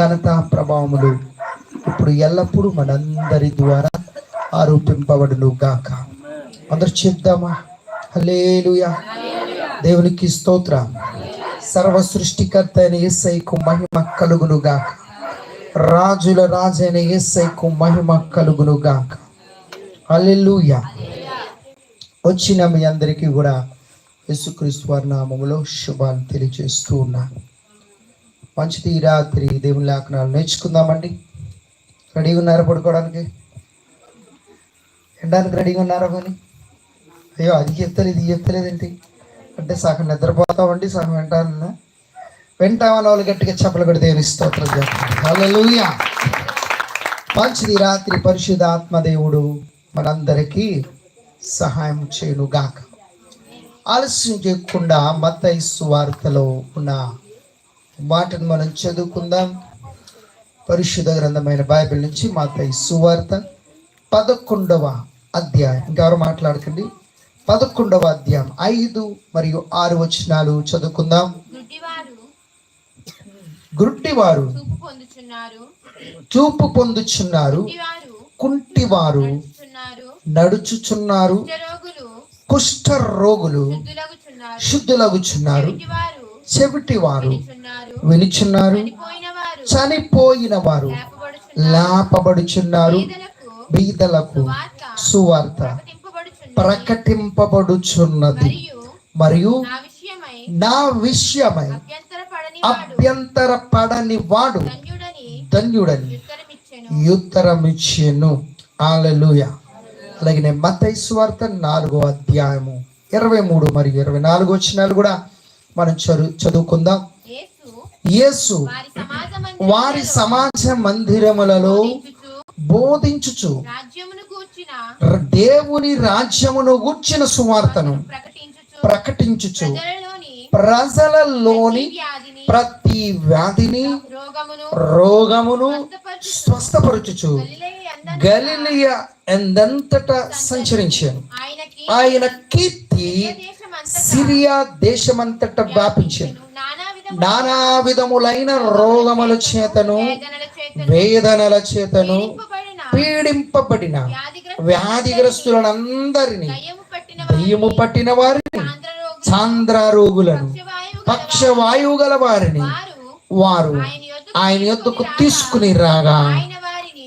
ఘనత ప్రభావములు ఇప్పుడు ఎల్లప్పుడూ మనందరి ద్వారా ఆరోపింపబడును గాక. అందరు చెప్దామా? హలేలుయా దేవునికి స్తోత్ర. సర్వ సృష్టికర్త అయిన యేసయ్యకు మహిమ కలుగును గాక. రాజుల రాజైన యేసయ్యకు మహిమ కలుగును గాక. అల్లెలుయా వచ్చిన మీ అందరికీ కూడా యేసుక్రీస్తు వారి నామములో శుభాలు తెలియజేస్తూ ఉన్నాను. మంచిది ఈ రాత్రి దేవుని లేఖనాలు నేర్చుకుందామండి. రెడీగా ఉన్నారా పడుకోవడానికి? ఎండడానికి రెడీగా ఉన్నారా కానీ అయ్యో అది చెప్తలేదు ఇది చెప్తలేదేంటి అంటే సగం నిద్రపోతామండి సగం వింటానన్నా వింటామని వాళ్ళు గట్టిగా చెప్పలు కూడా దేవుని స్తోత్రం చేస్తాం. మంచిది రాత్రి పరిశుద్ధ ఆత్మదేవుడు మనందరికీ సహాయం చేయను గాక ఆలస్యం చేయకుండా మత వార్తలో ఉన్న మాటను మనం చదువుకుందాం. పరిశుద్ధ గ్రంథమైన బైబిల్ నుంచి మత్తయి సువార్త పదకొండవ అధ్యాయం. ఇంకెవరు మాట్లాడకండి? పదకొండవ అధ్యాయం. ఐదు మరియు ఆరు వచనాలు చదువుకుందాం. గుడ్డివారు చూపు పొందుచున్నారు. కుంటివారు నడుచుచున్నారు. కుష్ఠ రోగులు శుద్ధులగుచున్నారు. చెవిటివారు చున్నారు వినుచున్నారు చనిపోయిన వారు లేపబడుచున్నారు. బీదలకు బీదలకు వార్త సువార్త ప్రకటింపబడుచున్నది. మరియు నా విషయమై అభ్యంతర పడని వాడు ధన్యుడని ఉత్తరమిచ్చెను. ఆలలుయ అలాగే మతై స్వార్థ నాలుగో అధ్యాయము ఇరవై మూడు మరియు ఇరవై నాలుగు వచ్చినాలు కూడా మనం చదువు చదువుకుందాం. యేసు వారి సమాజ మందిరములలో బోధించుచు దేవుని రాజ్యమును గూర్చిన సువార్తను ప్రకటించుచు ప్రజలలోని ప్రతి వ్యాధిని రోగమును స్వస్థపరచుచు గలిలయ గలిలియ ఎందంతట సంచరించాను. ఆయన కీర్తి సిరియా దేశమంతట వ్యాపించాను. నానా విధ నానా విధములైన రోగముల చేతను వేదనల చేత వేదనల చేతను పీడింపబడిన పీడింపబడిన వ్యాధిగ్రస్త వ్యాధిగ్రస్తులందరినీ దయ్యము పట్టిన వారిని చాంద్ర రోగులను పక్షవాయువు పక్షవాయువు గల వారిని వారు ఆయన యొద్దకు యొద్దకు తీసుకుని రాగా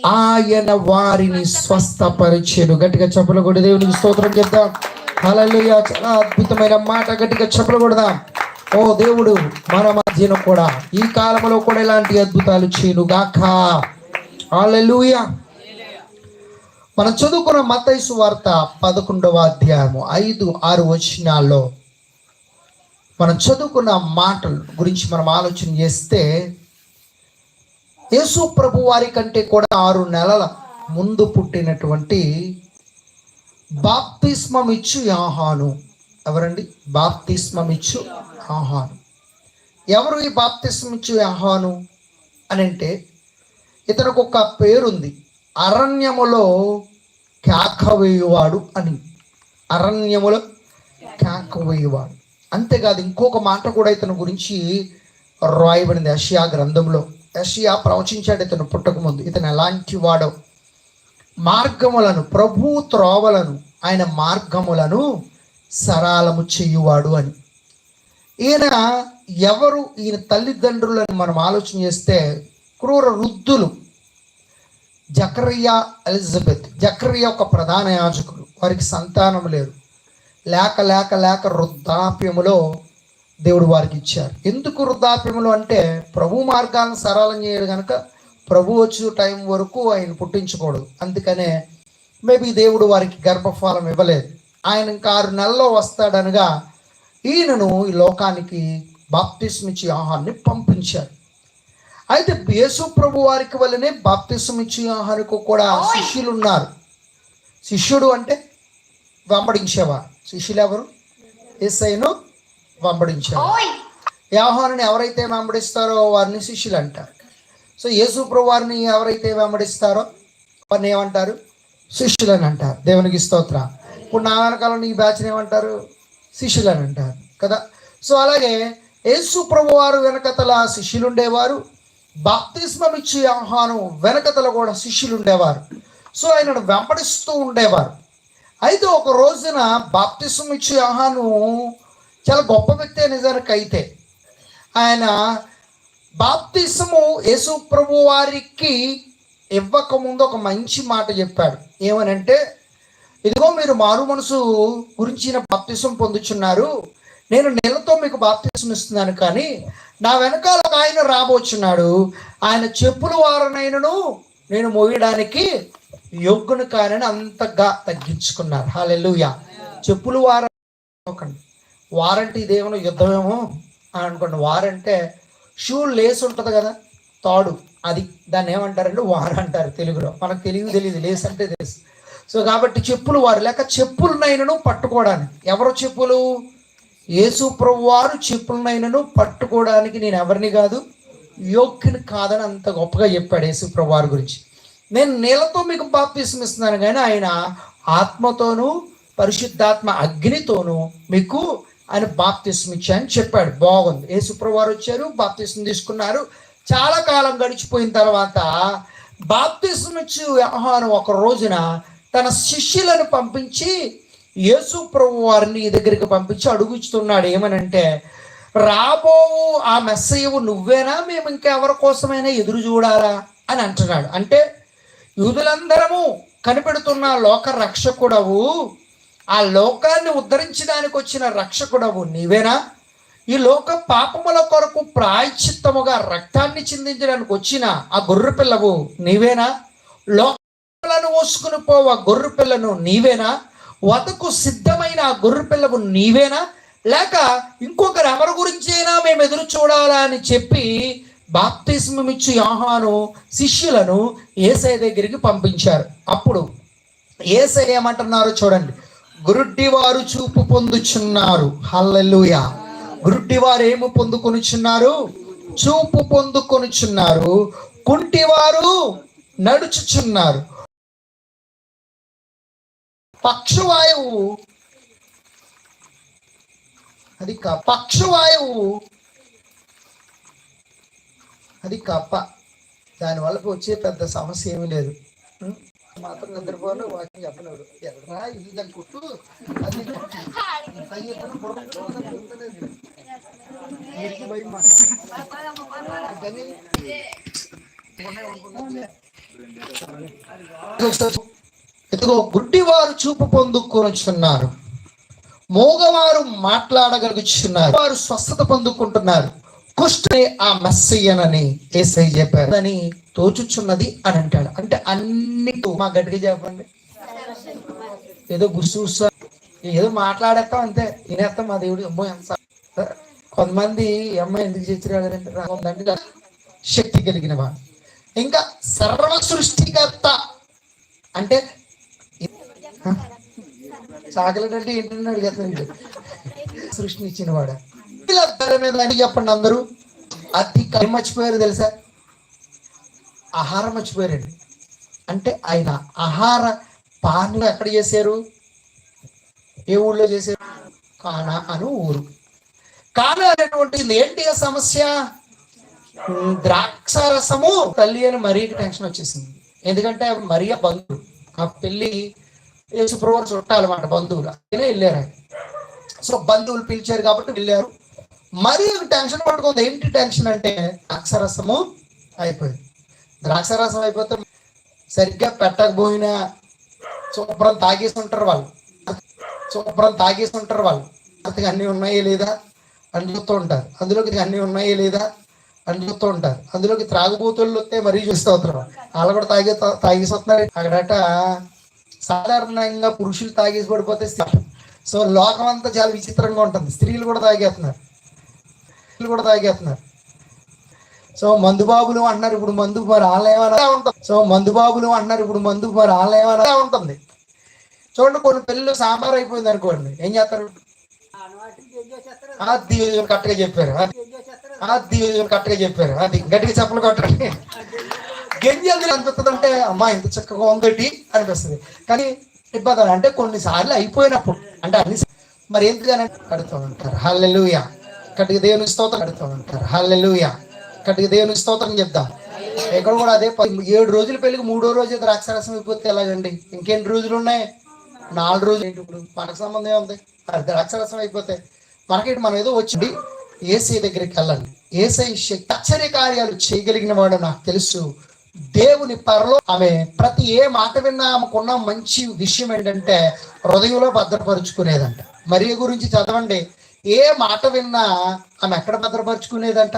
ఆయన వారిని స్వస్థపరిచెను. గట్టిగా చెప్పలు కూడా దేవునికి స్తోత్రం చెప్దాం. హల్లెలూయా. చాలా అద్భుతమైన మాట గట్టిగా చెప్పకూడదాం ఓ దేవుడు మన మధ్యన కూడా ఈ కాలంలో కూడా ఇలాంటి అద్భుతాలు చేయను గాక. మనం చదువుకున్న మతైసు వార్త పదకొండవ అధ్యాయము ఐదు ఆరు వచనాల్లో మనం చదువుకున్న మాటల గురించి మనం ఆలోచన చేస్తే యేసు ప్రభు వారి కంటే కూడా ఆరు నెలల ముందు పుట్టినటువంటి బాప్తిస్మం ఇచ్చు యాహాను. ఎవరండి? బాప్తిస్మం ఇచ్చు యాహాను. ఎవరు ఈ బాప్తిస్మం ఇచ్చు యాహాను? అని అంటే ఇతనికి ఒక పేరుంది. అరణ్యములో కేకవేయువాడు అని. అరణ్యములో కేకవేయువాడు. అంతేకాదు ఇంకొక మాట కూడా ఇతని గురించి రాయబడింది యషియా గ్రంథంలో. యషియా ప్రవచించాడు ఇతను పుట్టకముందు. ఇతను ఎలాంటి వాడో. మార్గములను ప్రభు త్రోవలను ఆయన మార్గములను సరాలము చేయువాడు అని. ఈయన ఎవరు ఈయన తల్లిదండ్రులను మనం ఆలోచన చేస్తే క్రూర వృద్ధులు. జకరియా ఎలిజబెత్. జకరియా ఒక ప్రధాన యాజకుడు వారికి సంతానం లేరు లేక లేక లేక వృద్ధాప్యములో దేవుడు వారికి ఇచ్చారు. ఎందుకు వృద్ధాప్యములు అంటే ప్రభు మార్గాలను సరళం చేయడు కనుక ప్రభు వచ్చే టైం వరకు ఆయన పుట్టించకూడదు అందుకనే మేబీ దేవుడు వారికి గర్భఫలం ఇవ్వలేదు. ఆయన ఇంకా ఆరు నెలల్లో వస్తాడనగా ఈయనను ఈ లోకానికి బాప్తిస్మిచ్చి ఆహాన్ని పంపించారు అయితే యేసు ప్రభు వారికి వల్లనే బాప్తిసం ఇచ్చి ఆహారకు కూడా శిష్యులు ఉన్నారు శిష్యుడు అంటే వెంబడించేవారు. శిష్యులు ఎవరు ఏసైను వెంబడించేవారు. యాహానుని ఎవరైతే వెంబడిస్తారో వారిని శిష్యులు అంటారు సో యేసు వారిని ఎవరైతే వెంబడిస్తారో వారిని ఏమంటారు? శిష్యులని అంటారు. దేవునికి స్తోత్ర. ఇప్పుడు నా వెనకాల ఈ బ్యాచ్ని ఏమంటారు? శిష్యులని అంటారు. కదా? సో అలాగే యేసు ప్రభు వారు వెనకతల శిష్యులు ఉండేవారు బాప్తిస్మం ఇచ్చి ఆహ్వానం వెనకతల కూడా శిష్యులు ఉండేవారు సో ఆయనను వెంబడిస్తూ ఉండేవారు. అయితే ఒక రోజున బాప్తిస్మం ఇచ్చి ఆహ్వానం చాలా గొప్ప వ్యక్తి నిజానికి అయితే. ఆయన బాప్తిసము యేసు ప్రభు వారికి ఇవ్వకముందు ఒక మంచి మాట చెప్పాడు. ఏమనంటే ఇదిగో మీరు మారు మనసు గురించిన బాప్తిసం పొందుచున్నారు. నేను నెలతో మీకు బాప్తిసం ఇస్తున్నాను కానీ నా వెనకాల ఒక ఆయన రాబోచున్నాడు. ఆయన చెప్పుల వారనైనను నేను మోయడానికి యోగ్గును కానని అంతగా తగ్గించుకున్నారు. హాలెలుయ చెప్పులు వార వారంటే వారంటీ దేవుని యుద్ధమేమో అనుకోండి. వారంటే షూ లేస్ ఉంటుంది కదా? తాడు. అది. దాన్ని ఏమంటారంటే వారు అంటారు తెలుగులో. మనకు తెలియదు తెలియదు లేస్ అంటే తెలుసు. సో కాబట్టి చెప్పులు వారు. లేక చెప్పులనైనను పట్టుకోవడానికి. ఎవరు చెప్పులు? యేసు ప్రభు వారు చెప్పులనైనను పట్టుకోవడానికి నేను ఎవరిని కాదు యోగ్యుని కాదని అంత గొప్పగా చెప్పాడు యేసు ప్రభు వారి గురించి. నేను నీళ్ళతో మీకు బాప్తీసం ఇస్తున్నాను కానీ ఆయన ఆత్మతోనూ పరిశుద్ధాత్మ అగ్నితోనూ మీకు ఆయన బాప్తీసం ఇచ్చాయని చెప్పాడు. బాగుంది. యేసుప్రభు వచ్చారు బాప్తీసం తీసుకున్నారు. చాలా కాలం గడిచిపోయిన తర్వాత బాప్తీసం ఇచ్చి వ్యవహారం ఒక రోజున తన శిష్యులను పంపించి యేసు ప్రభు వారిని దగ్గరికి పంపించి అడుగుతున్నాడు ఏమనంటే రాబో ఆ మెస్సయ్యవు నువ్వేనా? మేము ఇంకెవరి కోసమైనా ఎదురు చూడాలా? అని అంటున్నాడు. అంటే యూదులందరము కనిపెడుతున్న లోక రక్షకుడవు. ఆ లోకాన్ని ఉద్ధరించడానికి వచ్చిన రక్షకుడవు నీవేనా? ఈ లోక పాపముల కొరకు ప్రాయశ్చిత్తముగా రక్తాన్ని చిందించడానికి వచ్చిన ఆ గొర్రె పిల్లవు నీవేనా? లోకాలను మోసుకుని పోవ గొర్రె పిల్లను నీవేనా? వతకు సిద్ధమైన ఆ గొర్రె పిల్లవు నీవేనా? లేక ఇంకొకరు ఎవరి గురించైనా మేము ఎదురు చూడాలా అని చెప్పి బాప్తిస్మం ఇచ్చి యోహాను శిష్యులను ఏసై దగ్గరికి పంపించారు. అప్పుడు ఏసై ఏమంటున్నారు చూడండి. గురుడ్డి వారు చూపు పొందుచున్నారు. హల్లెలూయ. గురుడ్డి వారు ఏమి పొందుకొనుచున్నారు? చూపు పొందుకొనుచున్నారు. కుంటివారు నడుచుచున్నారు. పక్షవాయువు అది కా పక్షవాయువు అది కప్ప దానివల్ల వచ్చే పెద్ద సమస్య ఏమీ లేదు. మాత్రం నిద్రపోను వాకింగ్ చెప్పలేడు ఎక్కడా ఇది దాని కుట్టు అది అయ్యి ఎక్కడ మాట. అందుకని ఇదిగో గుడ్డివారు చూపు పొందుకొనుచున్నారు. మోగవారు మాట్లాడగలుగుచున్నారు. వారు స్వస్థత పొందుకుంటున్నారు. కుష్టే ఆ మస్సయ్యనని ఏసై చెప్పారు. అని తోచుచున్నది అని అంటాడు. అంటే అన్ని మా గట్టిగా చెప్పండి. ఏదో గుర్సూసా ఏదో మాట్లాడేస్తాం అంతే. వినేస్తాం మా దేవుడు. అమ్మో ఎంత కొంతమంది అమ్మాయి ఎందుకు చేసిరాడంటే శక్తి కలిగిన వాడు. ఇంకా సర్వ సృష్టికర్త అంటే చాకలెట్ అంటే ఏంటని అడిగేస్తాను. సృష్టించిన వాడు? వీళ్ళందరి మీద అని చెప్పండి అందరూ. అతి ఏం మర్చిపోయారు తెలుసా? ఆహారం మర్చిపోయారండి. అంటే ఆయన ఆహార పానీయం ఎక్కడ చేశారు? ఏ ఊళ్ళో చేశారు? కానా అను ఊరు. కానా అనేటువంటిది ఏంటి ఆ సమస్య? ద్రాక్ష రసము. తల్లి అని మరీకి టెన్షన్ వచ్చేసింది. ఎందుకంటే మరియ బంధువు. ఆ పెళ్ళి యేసుప్రభు చుట్టాలన్నమాట బంధువులు. అయినా వెళ్ళారు సో బంధువులు పిలిచారు కాబట్టి వెళ్ళారు. మరి టెన్షన్ పట్టుకుంది. ఏంటి టెన్షన్ అంటే ద్రాక్షరసము అయిపోయింది. ద్రాక్షరసం అయిపోతే సరిగ్గా పెట్టకపోయినా శుభ్రం తాగేసి ఉంటారు వాళ్ళు. శుభ్రం తాగేసి ఉంటారు వాళ్ళు. అంతగా అన్నీ ఉన్నాయా లేదా? అని చూస్తూ ఉంటారు. అందులోకి అన్నీ ఉన్నాయా లేదా? అని చూస్తూ ఉంటారు. అందులోకి త్రాగుబోతులు వస్తే మరీ చూస్తూ ఉంటారు వాళ్ళు. కూడా తాగే తాగేసి వస్తున్నారు. అక్కడట సాధారణంగా పురుషులు తాగేసి పడిపోతే సో లోకం అంతా చాలా విచిత్రంగా ఉంటుంది. స్త్రీలు కూడా తాగేస్తున్నారు. కూడా తాగేస్తున్నారు. సో మందుబాబులు అంటున్నారు ఇప్పుడు మందు మరి ఆలయమలా ఉంటుంది? సో మందుబాబులు అంటున్నారు ఇప్పుడు మందు మరి ఆలయమలా ఉంటుంది? చూడండి కొన్ని పెళ్ళిళ్ళు సాంబార్ అయిపోయింది అనుకోండి ఏం చేస్తారు? ఆ దీవులు కరెక్ట్గా చెప్పారు ఆ దీవులు కరెక్ట్గా చెప్పారు అది గట్టిగా చెప్పలు కొట్టండి. గంజి అందులో అనిపిస్తుంది అంటే అమ్మా ఇంత చక్కగా ఉందటి అనిపిస్తుంది. కానీ ఇబ్బంది అంటే కొన్నిసార్లు అయిపోయినప్పుడు అంటే అన్ని మరి ఎందుకని? కడుతూ ఉంటారు. హల్లెలుయా. కటిక దేవుని స్తోత్రం కడుతూ ఉంటారు హల్లెలూయ. కట్టి దేవుని స్తోత్రం చెప్దాం. ఇక్కడ కూడా అదే ఏడు రోజుల పెళ్ళికి మూడో రోజు ద్రాక్షరసం అయిపోతే ఎలాగండి? ఇంకెన్ని రోజులు ఉన్నాయి? నాలుగు రోజులు ఏంటి ఇప్పుడు? మనకు సంబంధం ఉంది అది ద్రాక్షారసం అయిపోతే మనకి మనం ఏదో వచ్చి ఏసై దగ్గరికి వెళ్ళండి ఏసై శక్తి ఆశ్చర్య కార్యాలు చేయగలిగిన వాడు నాకు తెలుసు. దేవుని పరలో ఆమె ప్రతి ఏ మాట విన్నా ఆమెకున్న మంచి విషయం ఏంటంటే హృదయంలో భద్రపరుచుకునేదంట. మరియ గురించి చదవండి. ఏ మాట విన్నా ఆమె ఎక్కడ భద్రపరుచుకునేదంట?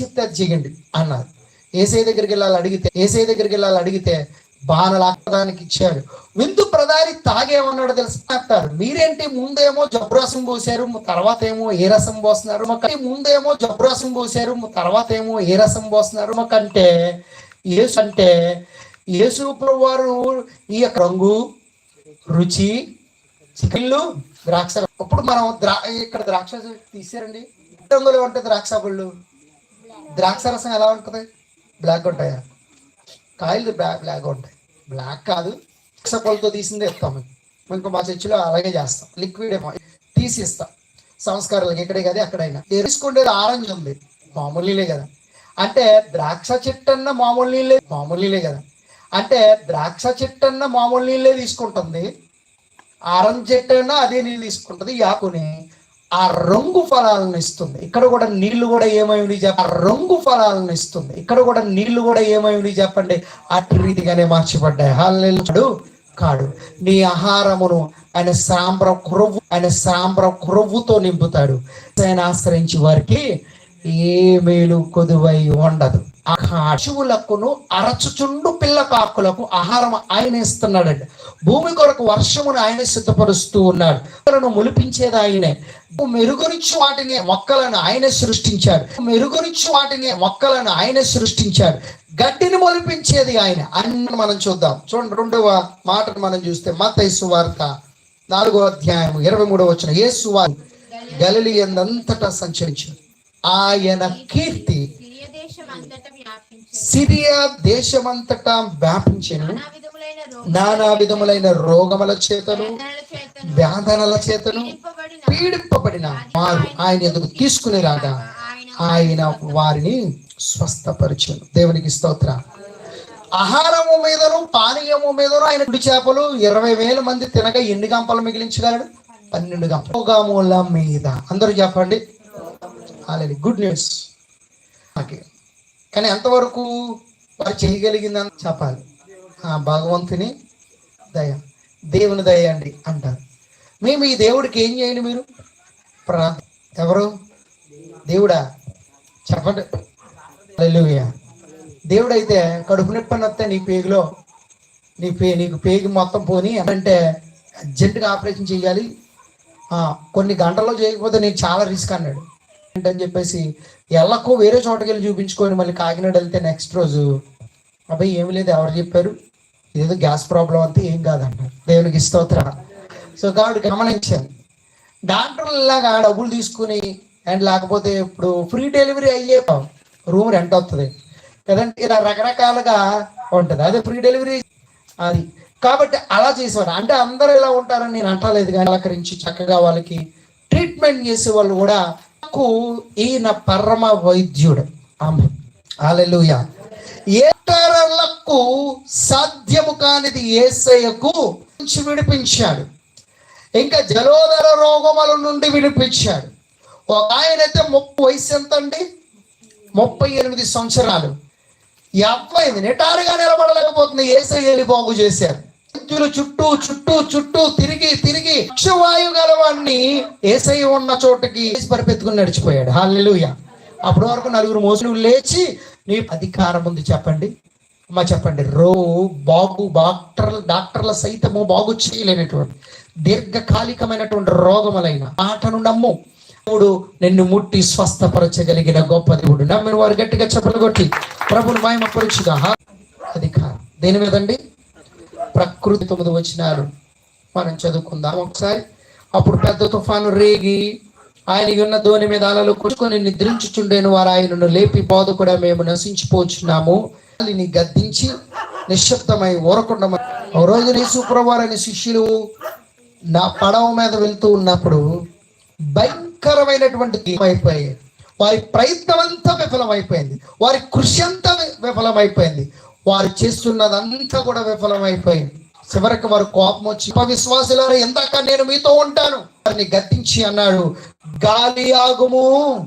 చెప్తే అది చేయండి అన్నారు. ఏసై దగ్గరికి వెళ్ళాలి అడిగితే ఏసై దగ్గరికి వెళ్ళాలి అడిగితే బాణలాక్కడానికి ఇచ్చాడు విందు ప్రధాని తాగేమన్నాడు తెలుసు అంటారు. మీరేంటి ముందేమో జబ్బు పోసారు తర్వాత ఏమో ఏ రసం పోస్తున్నారు? మాకు ముందేమో జబ్బు పోసారు తర్వాత ఏమో ఏ రసం పోస్తున్నారు? మాకంటే యేసు అంటే యేసు ప్రభు వారు ఈ యొక్క రంగు రుచి చికెన్లు ద్రాక్ష ఇప్పుడు మనం ద్రా ఇక్కడ ద్రాక్ష తీసారండి. రంగులో ఉంటాయి ద్రాక్ష పళ్ళు ద్రాక్ష రసం ఎలా ఉంటుంది? బ్లాక్ ఉంటాయా? కాయలు బ్లాక్ బ్లాక్ ఉంటాయి. బ్లాక్ కాదు. ద్రాక్ష పళ్ళతో తీసిందే ఇస్తాం ఇంకా మా చర్చిలో అలాగే చేస్తాం. లిక్విడ్ ఏమో. తీసి ఇస్తాం సంస్కారాలకి ఎక్కడే కదా ఎక్కడైనా. తీసుకుండేది ఆరెంజ్ ఉంది. మామూలు నీళ్ళే కదా. అంటే ద్రాక్ష చెట్టు అన్న మామూలు నీళ్ళే మామూలు నీళ్ళే కదా. అంటే ద్రాక్ష చెట్టు అన్న మామూలు నీళ్ళే తీసుకుంటుంది. ఆరెంజ్ చెట్టు అయినా అదే నీళ్ళు తీసుకుంటది యాకుని ఆ రంగు ఫలాలను ఇస్తుంది. ఇక్కడ కూడా నీళ్ళు కూడా ఏమైంది చెప్ప ఆ రంగు ఫలాలను ఇస్తుంది. ఇక్కడ కూడా నీళ్ళు కూడా ఏమైంది చెప్పండి. అటు రీతిగానే మార్చబడ్డాయి. హాలు కాడు. నీ ఆహారమును ఆయన సాంబ్ర క్రొవ్వు ఆయన సాంబ్ర క్రొవ్వుతో నింపుతాడు. ఆయన ఆశ్రయించి వారికి ఏ మేలు కొదువై ఉండదు. పశువులకును అరచుచుండు పిల్ల కాకులకు ఆహారం ఆయన ఇస్తున్నాడండి భూమి కొరకు వర్షమును ఆయన సిద్ధపరుస్తూ ఉన్నాడు. మొక్కలను మొలిపించేది ఆయనే. మెరుగునిచ్చు వాటిని మొక్కలను ఆయనే సృష్టించాడు. మెరుగునిచ్చు వాటిని మొక్కలను ఆయనే సృష్టించాడు. గడ్డిని మొలిపించేది ఆయన. అన్ని మనం చూద్దాం. చూడండి రెండవ మాటను మనం చూస్తే మతైసు వార్త నాలుగో అధ్యాయం ఇరవై మూడవ వచ్చిన యేసు వారు గలిలి ఎందంతటా సంచరించారు. ఆయన కీర్తి సిరియ దేశమంతటా వ్యాపించెను. నానా విధములైన రోగముల చేతను. వ్యాధనల చేతను. పీడింపబడిన వారు ఆయన ఎదుగు తీసుకుని రాగా ఆయన వారిని స్వస్థపరిచాను. దేవునికి స్తోత్ర. ఆహారము మీదను పానీయము మీదను ఆయన కుడి చేపలు ఇరవై వేల మంది తినగా ఎన్ని గంపలు మిగిలించగలడు? పన్నెండు గంపలు. రోగముల మీద. అందరూ చెప్పండి. అలాగే గుడ్ న్యూస్. ఓకే. కానీ ఎంతవరకు వారు చేయగలిగిందని చెప్పాలి. ఆ భగవంతుని దయ దేవుని దయ అండి అంటారు. మేము ఈ దేవుడికి ఏం చేయండి మీరు? ప్రా ఎవరు? దేవుడా? చెప్పండి. హల్లెలూయా. దేవుడైతే కడుపు నొప్పి వస్తే నీ పేగులో నీ పే నీకు పేగు మొత్తం పోని అంటే అర్జెంటుగా ఆపరేషన్ చేయాలి. కొన్ని గంటల్లో చేయకపోతే నేను చాలా రిస్క్ అన్నాడు. ఏంటని చెప్పేసి ఎల్లకో వేరే చోటకి వెళ్ళి చూపించుకొని మళ్ళీ కాకినాడ వెళ్తే నెక్స్ట్ రోజు అబ్బాయి ఏమి లేదు ఎవరు చెప్పారు? ఇదేదో గ్యాస్ ప్రాబ్లం అంతే ఏం కాదంట దేవునికి స్తోత్ర సో కాబట్టి గమనించాను డాక్టర్లు డబ్బులు తీసుకుని అండ్ లేకపోతే ఇప్పుడు ఫ్రీ డెలివరీ అయ్యే రూమ్ రెంట్ వస్తుంది కదండి? ఇలా రకరకాలుగా ఉంటుంది. అదే ఫ్రీ డెలివరీ అది. కాబట్టి అలా చేసేవారు. అంటే అందరూ ఇలా ఉంటారని నేను అంటలేదు కానీ అలంకరించి చక్కగా వాళ్ళకి ట్రీట్మెంట్ చేసే వాళ్ళు కూడా మనకు ఈయన పరమ వైద్యుడు. ఆమె. హల్లెలూయ. ఏటరలకు సాధ్యము కానిది ఏసయ్యకు నుంచి విడిపించాడు. ఇంకా జలోదర రోగముల నుండి విడిపించాడు. ఒక ఆయన అయితే ముప్పై వయసు ఎంత అండి ముప్పై ఎనిమిది సంవత్సరాలు. ఈ అబ్బాయి నిటారుగా నిలబడలేకపోతుంది. ఏసయ్యని బాగు చేశారు. వైద్యులు చుట్టూ చుట్టూ చుట్టూ తిరిగి తిరిగి పక్షవాయు గలవాడిని ఏసై ఉన్న చోటకి పరిపెత్తుకుని నడిచిపోయాడు. హాలెలుయ అప్పటి వరకు నలుగురు మోసులు లేచి నీ అధికారం ఉంది చెప్పండి. అమ్మ చెప్పండి. రో బాగు డాక్టర్లు డాక్టర్ల సైతము బాగు చేయలేనటువంటి దీర్ఘకాలికమైనటువంటి రోగములైన మాటను నమ్ము. దేవుడు నిన్ను ముట్టి స్వస్థపరచగలిగిన గొప్ప దేవుడు. నమ్మిన వారు గట్టిగా చెప్పలు కొట్టి ప్రభుని మాయమపరుచుగా అధికారం. దేని మీదండి? ప్రకృతి తొమ్మిది వచ్చినారు మనం చదువుకుందాం. ఒకసారి అప్పుడు పెద్ద తుఫాను రేగి ఆయన ఉన్న ధోని మీద అలలు కొట్టుకొని నిద్రించుచుండేను. వారు ఆయనను లేపి బోధ కూడా మేము నశించిపోచున్నాము. ని గద్దించి నిశ్శబ్దమై ఊరకుండా ఒక రోజు యేసుప్రభువారు అనే శిష్యులు నా పడవ మీద వెళ్తూ ఉన్నప్పుడు భయంకరమైనటువంటి అయిపోయాయి వారి ప్రయత్నం అంతా విఫలమైపోయింది. వారి కృషి అంతా విఫలమైపోయింది. వారు చేస్తున్నదంతా కూడా విఫలమైపోయింది. చివరికి వారు కోపం వచ్చి విశ్వాసులారా ఎందాక నేను మీతో ఉంటాను. వారిని గద్దించి అన్నాడు గాలి ఆగుము.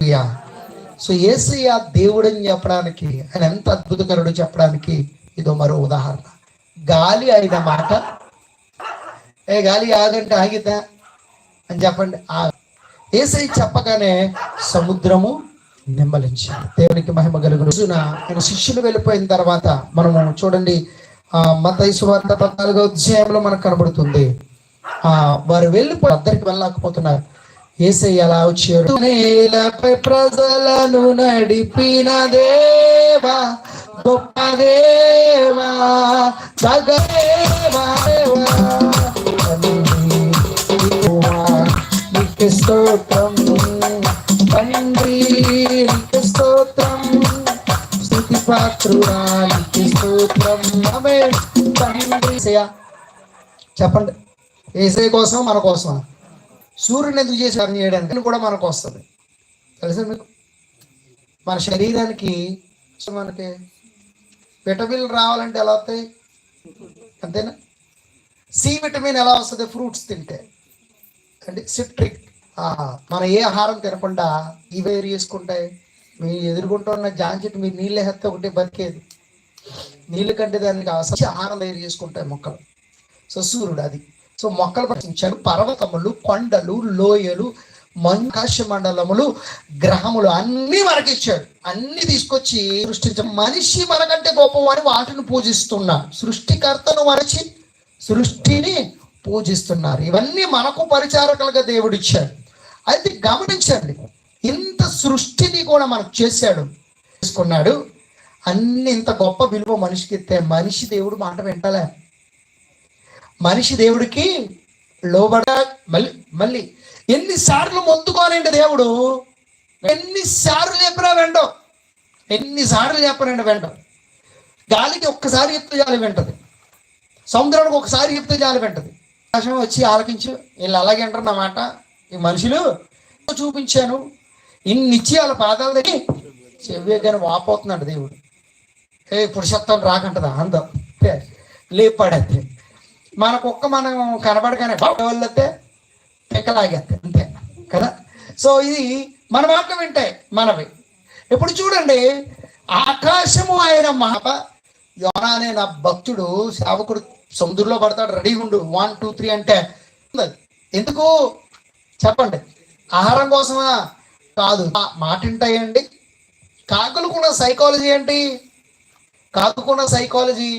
సో ఏసయ్య దేవుడని చెప్పడానికి ఆయన ఎంత అద్భుతకరుడు చెప్పడానికి ఇదో మరో ఉదాహరణ. గాలి అయిన మాట. ఏ గాలి ఆగంటే ఆగిద్దా? అని చెప్పండి. ఆ ఏసై చెప్పగానే సముద్రము నిమ్మలించారు దేవునికి మహిమ కలుగును రోజున ఆయన శిష్యులు వెళ్ళిపోయిన తర్వాత మనము చూడండి ఆ మతయి వార్త పద్నాలుగో అధ్యాయంలో మనకు కనబడుతుంది ఆ వారు వెళ్ళిపోయి అద్దరికి వెళ్ళలేకపోతున్నారు ఏసై ఎలా వచ్చాడు నేలపై ప్రజలను నడిపిన దేవా గొప్ప దేవా దేవా. స్తోత్రం స్థుతి స్తోత్రం. చెప్పండి. ఏసై కోసం మన కోసం. సూర్యుని ఎందుకు చేశారు? చేయడానికి కూడా మనకు వస్తుంది. తెలుసా మీకు? మన శరీరానికి మనకి విటమిన్ రావాలంటే ఎలా వస్తాయి? అంతేనా? సి విటమిన్ ఎలా వస్తుంది? ఫ్రూట్స్ తింటే. అంటే సిట్రిక్. మనం ఏ ఆహారం తినకుండా ఇవే చేసుకుంటాయి? మీ ఎదుర్కొంటున్న జాన్ మీరు నీళ్ళు వేస్తే ఒకటి బతికేది. నీళ్ళు కంటే దానికి అవసరం ఆనంద చేసుకుంటాయి మొక్కలు. సో సూర్యుడు అది. సో మొక్కలు ప్రశ్నించాడు పర్వతములు కొండలు లోయలు మంకాశ మండలములు గ్రహములు అన్ని మనకిచ్చాడు అన్ని తీసుకొచ్చి సృష్టించ మనిషి మనకంటే గొప్పవాని వాటిని పూజిస్తున్నాడు. సృష్టికర్తను మరచి సృష్టిని పూజిస్తున్నారు. ఇవన్నీ మనకు పరిచారకులుగా దేవుడిచ్చాడు అయితే గమనించండి. ఇంత సృష్టిని కూడా మనకు చేశాడు చేసుకున్నాడు. అన్ని ఇంత గొప్ప విలువ మనిషికి ఇస్తే మనిషి దేవుడు మాట వింటలే. మనిషి దేవుడికి లోబడ మళ్ళీ మళ్ళీ ఎన్నిసార్లు మొత్తుకోనండి దేవుడు? ఎన్నిసార్లు చెప్పినా వెంటో ఎన్నిసార్లు చెప్పనండి వెంట గాలికి ఒక్కసారి చెప్తే చాలు వింటది. సముద్రానికి ఒకసారి చెప్తే చాలు వింటది. ఆకాశం వచ్చి ఆలకించు. వీళ్ళు అలాగే అంటారు నా మాట. ఈ మనుషులు చూపించాను. ఇన్ని ఇచ్చి వాళ్ళ పాదాల దగ్గర చెవ్వే కానీ వాపోతున్నాడు దేవుడు. ఏ పురుషత్వం రాకంటదా? అందం. లేపాడతే మన కుక్క మనం కనబడగానే వాళ్ళతే పెక్కలాగేస్తే అంతే. కదా? సో ఇది మన మాట వింటాయి మనవి. ఇప్పుడు చూడండి ఆకాశము ఆయన మాట యోనా అనే నా భక్తుడు సేవకుడు సముద్రంలో పడతాడు రెడీగా ఉండు. వన్ టూ త్రీ అంటే ఎందుకు? చెప్పండి. ఆహారం కోసమా? కాదు. మాటింటాయండి. మాట వింటాయండి కాకులకున్న సైకాలజీ ఏంటి? కాకుకున్న సైకాలజీ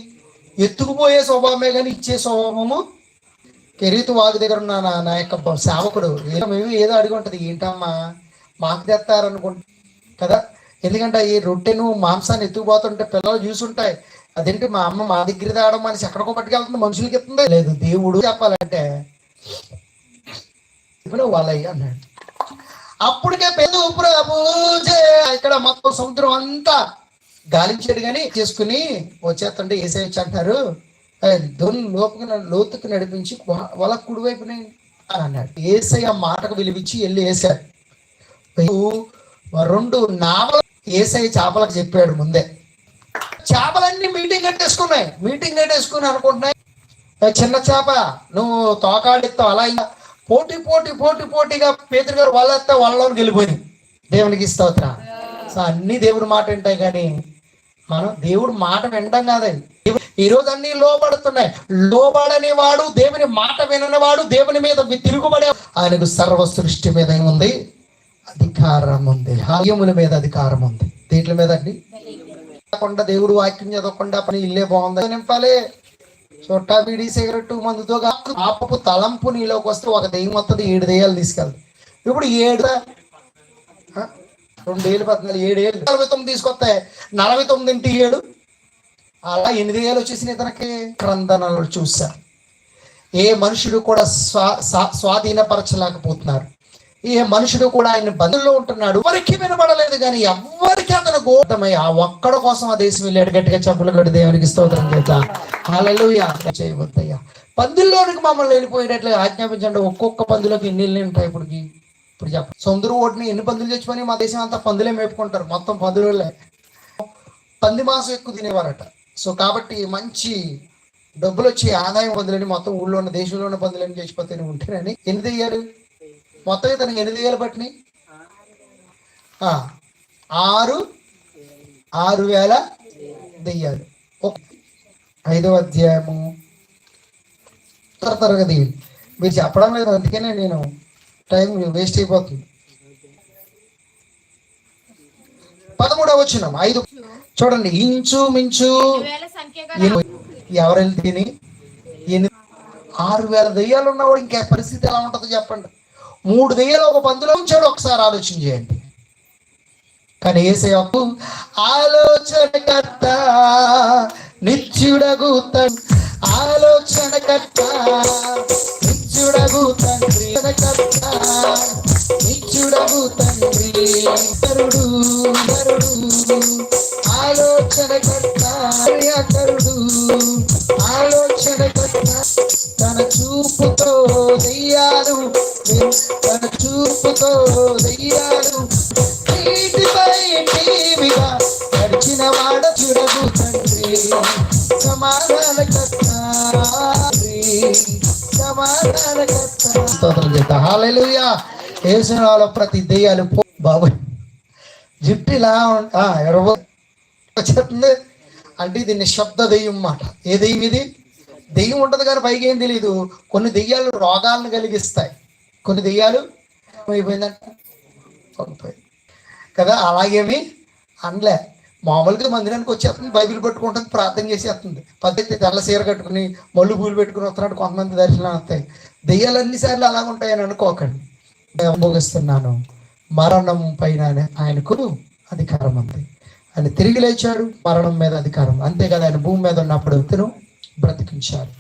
ఎత్తుకుపోయే స్వభావమే కానీ ఇచ్చే స్వభావము కెరీతు వాగు దగ్గర ఉన్న నా నా యొక్క సేవకుడు. ఏదో మేము ఏదో అడిగి ఉంటుంది. ఏంటమ్మా? మాకు తెస్తారనుకుంటా కదా? ఎందుకంటే ఈ రొట్టెను మాంసాన్ని ఎత్తుకుపోతుంటే పిల్లలు చూసుంటాయి అదేంటి మా అమ్మ మా దగ్గర తేవడం మనిషి ఎక్కడికో పట్టుకెళ్తుంది మనుషులకి ఎత్తుందా లేదు దేవుడు చెప్పాలంటే ఇప్పుడు వాళ్ళయ్య అన్నాడు. అప్పటికే పెద్ద ప్రభుజే ఇక్కడ మొత్తం సముద్రం అంతా గాలించాడు కానీ చేసుకుని వచ్చేస్తుంటే ఏసేయచ్చు అంటారు దొన్ లోపుకి లోతుకు నడిపించి వ- వాళ్ళ కుడివైపునే అని అన్నాడు. ఏసయ్య మాటకు విలువించి వెళ్ళి వేశాడు రెండు నావల ఏసఐ చేపలకు చెప్పాడు ముందే. చేపలన్నీ మీటింగ్ కట్టేసుకున్నాయి మీటింగ్ కట్టేసుకుని అనుకుంటున్నాయి. చిన్న చేప నువ్వు తోకాడితో అలా ఇలా పోటీ పోటీ పోటీ పోటీగా పేదరు గారు వాళ్ళేస్తే వాళ్ళలోకి వెళ్ళిపోయింది. దేవునికి స్తోత్ర. సో అన్ని దేవుడి మాట వింటాయి కానీ మనం దేవుడు మాట వినడం కాదండి ఈ రోజు అన్ని లోబడుతున్నాయి. లోబడని వాడు దేవుని మాట విననివాడు దేవుని మీద తిరుగుబడే ఆయనకు సర్వ సృష్టి మీద ఉంది. అధికారం ఉంది. హాయముల మీద అధికారం ఉంది. దేంట్ల మీద అండి? దేవుడు వాక్యం చదవకుండా పని ఇల్లే బాగుంది. నింపాలి. చుట్టా బీడి సిగరెట్ మందుతో పాపపు తలంపు నీలోకి వస్తే ఒక దెయ్యం వస్తుంది ఏడు దెయ్యాలు తీసుకెళ్తాయి. ఇప్పుడు ఏడు రెండు ఏళ్ళు పద్నాలుగు ఏడు ఏళ్ళు. నలభై తొమ్మిది తీసుకొస్తాయి నలభై తొమ్మిది ఇంటి ఏడు. అలా ఎనిమిది ఏళ్ళు వచ్చేసిన తనకి క్రందనలు చూశారు. ఏ మనుషుడు కూడా స్వా స్వా- స్వాధీనపరచలేకపోతున్నారు. ఈ మనుషుడు కూడా ఆయన బంధుల్లో ఉంటున్నాడు. ఎవరికి వినబడలేదు కానీ ఎవరికి అతను గోటమై ఆ కోసం ఆ దేశం వెళ్ళాడు గట్టిగా చెప్పులు కట్టి దేవునికి స్తోత్రం చేత హల్లెలూయా. పందుల్లోనికి మమ్మల్ని వెళ్ళిపోయేటట్లు ఆజ్ఞాపించండి. ఒక్కొక్క పందులోకి ఎన్ని ఉంటాయి ఇప్పటికి. ఇప్పుడు చెప్ప సొందరు ఓటుని ఎన్ని పందులు తెచ్చుకొని మా దేశం అంతా పందులే మేపుకుంటారు. మొత్తం పందులే. పంది మాసం ఎక్కువ తినేవారట. సో కాబట్టి మంచి డబ్బులు వచ్చి ఆదాయం పందులని మొత్తం ఊళ్ళో ఉన్న దేశంలో ఉన్న పందులని చేసిపోతేనే ఉంటేనని. ఎన్ని దెయ్యాలు మొత్తం ఇతనికి ఎన్ని దెయ్యాలు పట్టినాయి. ఆ, ఆరు ఆరు వేల దెయ్యాలు ఐదవ అధ్యాయము. ఉత్తర తరగతి మీరు చెప్పడం లేదు అందుకనే నేను టైం వేస్ట్ అయిపోతుంది. పదమూడవ వచ్చిన ఐదు. చూడండి ఇంచు మించు ఎవరెళ్ళి తిని ఆరు వేల దెయ్యాలు ఉన్నవాడు ఇంకా పరిస్థితి ఎలా ఉంటుందో చెప్పండి. మూడు వేల ఒక పందులో ఉంచాడు ఒకసారి ఆలోచన చేయండి. కానీ ఆలోచన ఆలోచనకర్త నిత్యుడగు తండ్రి ఆలోచనకర్త నిత్యుడగు తండ్రి కర్త నిత్యుడగు తండ్రి తరుడు తరుడు చూపుతో దెయ్యాలు నీటిపై టీవిగా నడిచిన వాడ చూడదు తండ్రి. సమాధాన స్తోత్రం ప్రతి దెయ్యాలు పో బాబు జుట్టు ఇలా ఆ, ఎవరో వచ్చేస్తుంది అంటే ఇది నిశ్శబ్ద దెయ్యం మాట. ఏ దెయ్యం ఇది? దెయ్యం ఉంటుంది కానీ పైకి ఏం తెలియదు కొన్ని దెయ్యాలు రోగాలను కలిగిస్తాయి. కొన్ని దెయ్యాలు అయిపోయిందంట పంపాయి కదా అలాగేమి అనలే. మామూలుగా మందిరానికి వచ్చేస్తుంది బైబిల్ పట్టుకుంటుంది ప్రార్థన చేసేస్తుంది. పద్ధతి తెల్ల సీర కట్టుకుని మళ్ళు పూలు పెట్టుకుని వస్తున్నాడు కొంతమంది దర్శనం వస్తాయి. దెయ్యాలు అన్నిసార్లు అలాగ ఉంటాయని అనుకోకండి. నేను మరణం పైన ఆయనకు అధికారం ఉంది. ఆయన తిరిగి లేచాడు మరణం మీద అధికారం. అంతే కదా ఆయన భూమి మీద ఉన్నప్పుడు ఇతను బ్రతికించాడు.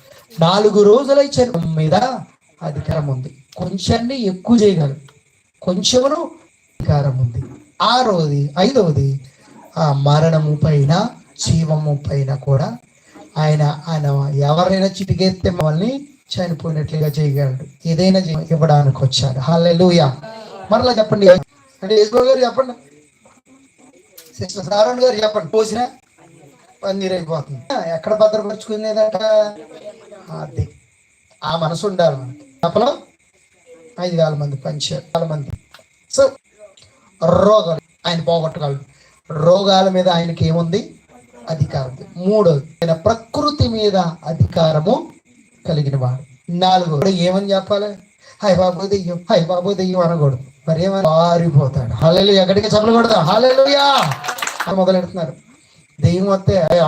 నాలుగు రోజులై చర్మం మీద అధికారం ఉంది. కొంచెం ఎక్కువ చేయగలరు కొంచెమును అధికారం ఉంది. ఆరోది ఐదవది ఆ మరణము పైన జీవము పైన కూడా ఆయన ఆయన ఎవరైనా చిటికెత్తే మమ్మల్ని చనిపోయినట్లుగా చేయగలడు. ఏదైనా ఇవ్వడానికి వచ్చాడు. హాలెలూయా మరలా చెప్పండి. అంటే గారు చెప్పండి. సిస్టర్ సారణ్ గారు చెప్పండి. పోసిన పన్నీరు అయిపోతుంది. ఎక్కడ భద్రపరుచుకునేదట? అది ఆ మనసు ఉండాలి మనకి. చెప్పలో ఐదు వేల మంది పనిచేయాలి వేల మంది. సో రోగాలు ఆయన పోగొట్టగలడు రోగాల మీద ఆయనకి ఏముంది? అధికారం ఉంది. మూడోది ఆయన ప్రకృతి మీద అధికారము కలిగిన వాడు. నాలుగో ఏమని చెప్పాలి? హై బాబు దెయ్యం హై బాబు దెయ్యం అనకూడదు. మరి ఏమని? పారిపోతాడు. హాలేలు ఎక్కడికి చెప్పకూడదు హాలేలుయా! మొదలెడుతున్నారు. దెయ్యం వస్తే